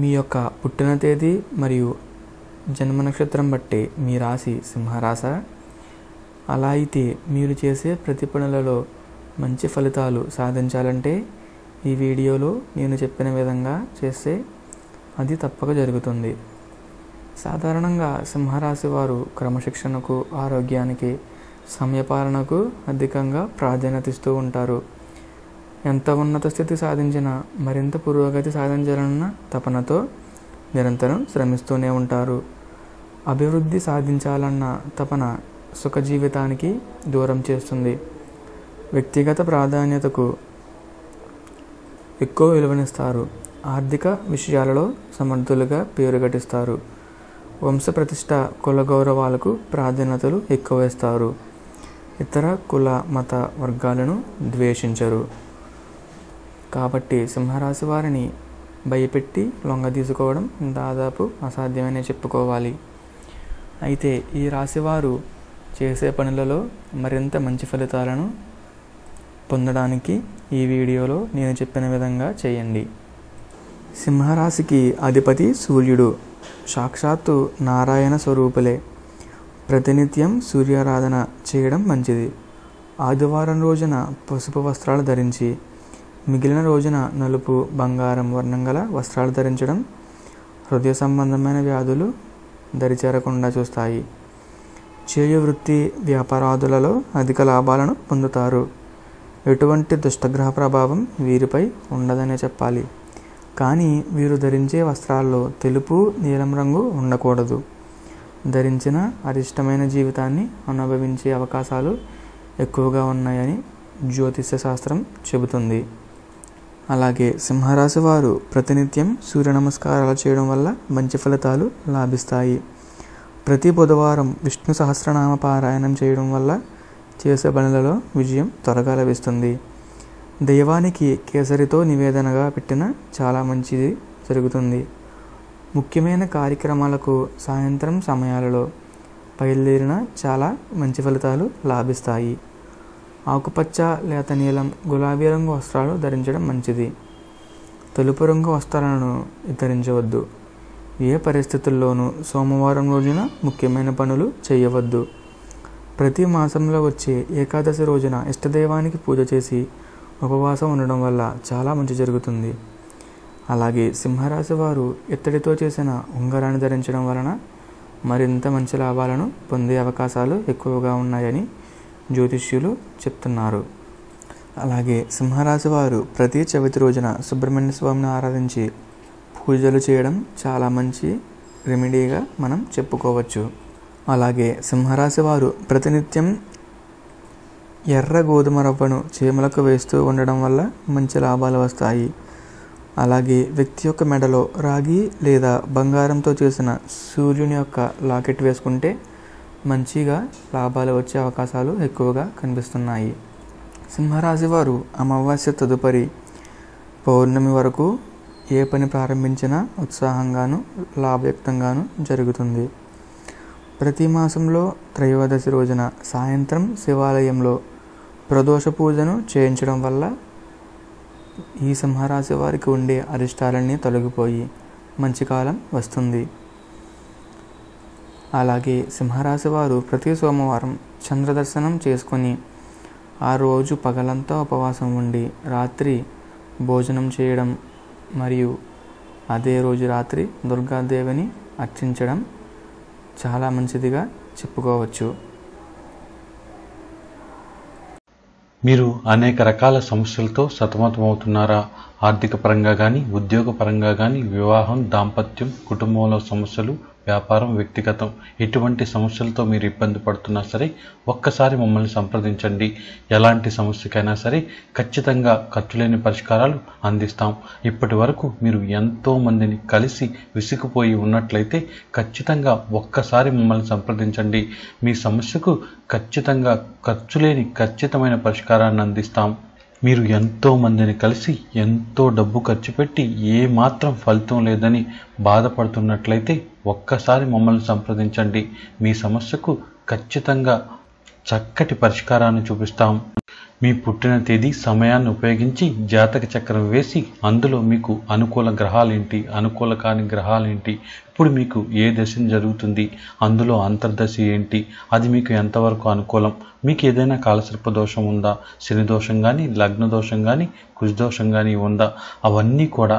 మీ యొక్క పుట్టిన తేదీ మరియు జన్మ నక్షత్రం బట్టి మీ రాశి సింహరాశ. అలా అయితే మీరు చేసే ప్రతి పనులలో మంచి ఫలితాలు సాధించాలంటే ఈ వీడియోలో నేను చెప్పిన విధంగా చేస్తే అది తప్పక జరుగుతుంది. సాధారణంగా సింహరాశి వారు క్రమశిక్షణకు ఆరోగ్యానికి సమయపాలనకు అధికంగా ప్రాధాన్యత ఇస్తూ ఉంటారు. ఎంత ఉన్నత స్థితి సాధించినా మరింత పురోగతి సాధించాలన్న తపనతో నిరంతరం శ్రమిస్తూనే ఉంటారు. అభివృద్ధి సాధించాలన్న తపన సుఖ జీవితానికి దూరం చేస్తుంది. వ్యక్తిగత ప్రాధాన్యతకు ఎక్కువ విలువనిస్తారు. ఆర్థిక విషయాలలో సమర్థులుగా పేరు గటిస్తారు. వంశప్రతిష్ట కుల గౌరవాలకు ప్రాధాన్యతలు ఎక్కువ ఇస్తారు ఇతర కుల మత వర్గాలను ద్వేషించరు. కాబట్టి సింహరాశి వారిని భయపెట్టి లొంగ తీసుకోవడం దాదాపు అసాధ్యమనే చెప్పుకోవాలి. అయితే ఈ రాశివారు చేసే పనులలో మరింత మంచి ఫలితాలను పొందడానికి ఈ వీడియోలో నేను చెప్పిన విధంగా చేయండి. సింహరాశికి అధిపతి సూర్యుడు. సాక్షాత్తు నారాయణ స్వరూపులే. ప్రతినిత్యం సూర్యారాధన చేయడం మంచిది. ఆదివారం రోజున పసుపు వస్త్రాలు ధరించి మిగిలిన రోజున నలుపు బంగారం వర్ణం గల వస్త్రాలు ధరించడం హృదయ సంబంధమైన వ్యాధులు దరిచేరకుండా చూస్తాయి. చేయు వృత్తి వ్యాపారాదులలో అధిక లాభాలను పొందుతారు. ఎటువంటి దుష్టగ్రహ ప్రభావం వీరిపై ఉండదనే చెప్పాలి. కానీ వీరు ధరించే వస్త్రాల్లో తెలుపు నీలం రంగు ఉండకూడదు. ధరించిన అరిష్టమైన జీవితాన్ని అనుభవించే అవకాశాలు ఎక్కువగా ఉన్నాయని జ్యోతిష్య శాస్త్రం చెబుతుంది. అలాగే సింహరాశి వారు ప్రతినిత్యం సూర్య నమస్కారాలు చేయడం వల్ల మంచి ఫలితాలు లాభిస్తాయి. ప్రతి బుధవారం విష్ణు సహస్రనామ పారాయణం చేయడం వల్ల చేసే పనులలో విజయం త్వరగా లభిస్తుంది. దైవానికి కేసరితో నివేదనగా పెట్టిన చాలా మంచిది జరుగుతుంది. ముఖ్యమైన కార్యక్రమాలకు సాయంత్రం సమయాలలో బయలుదేరిన చాలా మంచి ఫలితాలు లాభిస్తాయి. ఆకుపచ్చ లేత నీలం గులాబీ రంగు వస్త్రాలు ధరించడం మంచిది. తెలుపు రంగు వస్త్రాలను ధరించవద్దు. ఏ పరిస్థితుల్లోనూ సోమవారం రోజున ముఖ్యమైన పనులు చేయవద్దు. ప్రతి మాసంలో వచ్చే ఏకాదశి రోజున ఇష్టదైవానికి పూజ చేసి ఉపవాసం ఉండడం వల్ల చాలా మంచి జరుగుతుంది. అలాగే సింహరాశి వారు ఇత్తడితో చేసిన ఉంగరాన్ని ధరించడం వలన మరింత మంచి లాభాలను పొందే అవకాశాలు ఎక్కువగా ఉన్నాయని జ్యోతిష్యులు చెప్తున్నారు. అలాగే సింహరాశి వారు ప్రతి చవితి రోజున సుబ్రహ్మణ్య స్వామిని ఆరాధించి పూజలు చేయడం చాలా మంచి రెమెడీగా మనం చెప్పుకోవచ్చు. అలాగే సింహరాశి వారు ప్రతినిత్యం ఎర్ర గోధుమ రవ్వను చీమలకు వేస్తూ ఉండడం వల్ల మంచి లాభాలు వస్తాయి. అలాగే వ్యక్తి యొక్క మెడలో రాగి లేదా బంగారంతో చేసిన సూర్యుని యొక్క లాకెట్ వేసుకుంటే మంచిగా లాభాలు వచ్చే అవకాశాలు ఎక్కువగా కనిపిస్తున్నాయి. సింహరాశి వారు అమావాస్య తదుపరి పౌర్ణమి వరకు ఏ పని ప్రారంభించినా ఉత్సాహంగాను లాభయుక్తంగాను జరుగుతుంది. ప్రతి మాసంలో త్రయోదశి రోజున సాయంత్రం శివాలయంలో ప్రదోష పూజను చేయించడం వల్ల ఈ సింహరాశి వారికి ఉండే అరిష్టాలన్నీ తొలగిపోయి మంచి కాలం వస్తుంది. అలాగే సింహరాశి వారు ప్రతి సోమవారం చంద్రదర్శనం చేసుకొని ఆ రోజు పగలంతా ఉపవాసం ఉండి రాత్రి భోజనం చేయడం మరియు అదే రోజు రాత్రి దుర్గాదేవిని అర్చించడం చాలా మంచిదిగా చెప్పుకోవచ్చు. మీరు అనేక రకాల సమస్యలతో సతమతమవుతున్నారా? ఆర్థిక పరంగా కానీ ఉద్యోగ పరంగా కానీ వివాహం దాంపత్యం కుటుంబంలో సమస్యలు వ్యాపారం వ్యక్తిగతం ఎటువంటి సమస్యలతో మీరు ఇబ్బంది పడుతున్నా సరే ఒక్కసారి మమ్మల్ని సంప్రదించండి. ఎలాంటి సమస్యకైనా సరే ఖచ్చితంగా ఖర్చులేని పరిష్కారాలు అందిస్తాం. ఇప్పటి వరకు మీరు ఎంతోమందిని కలిసి విసిగిపోయి ఉన్నట్లయితే ఖచ్చితంగా ఒక్కసారి మమ్మల్ని సంప్రదించండి. మీ సమస్యకు ఖచ్చితంగా ఖర్చులేని ఖచ్చితమైన పరిష్కారాన్ని అందిస్తాం. మీరు ఎంతో మందిని కలిసి ఎంతో డబ్బు ఖర్చు పెట్టి ఏమాత్రం ఫలితం లేదని బాధపడుతున్నట్లయితే ఒక్కసారి మమ్మల్ని సంప్రదించండి. మీ సమస్యకు ఖచ్చితంగా చక్కటి పరిష్కారాన్ని చూపిస్తాం. మీ పుట్టిన తేదీ సమయాన్ని ఉపయోగించి జాతక చక్రం వేసి అందులో మీకు అనుకూల గ్రహాలేంటి అనుకూల కాని గ్రహాలేంటి ఇప్పుడు మీకు ఏ దశ జరుగుతుంది అందులో అంతర్దశ ఏంటి అది మీకు ఎంతవరకు అనుకూలం మీకు ఏదైనా కాలసర్ప దోషం ఉందా శని దోషం కానీ లగ్న దోషం కానీ కుజ దోషం కానీ ఉందా అవన్నీ కూడా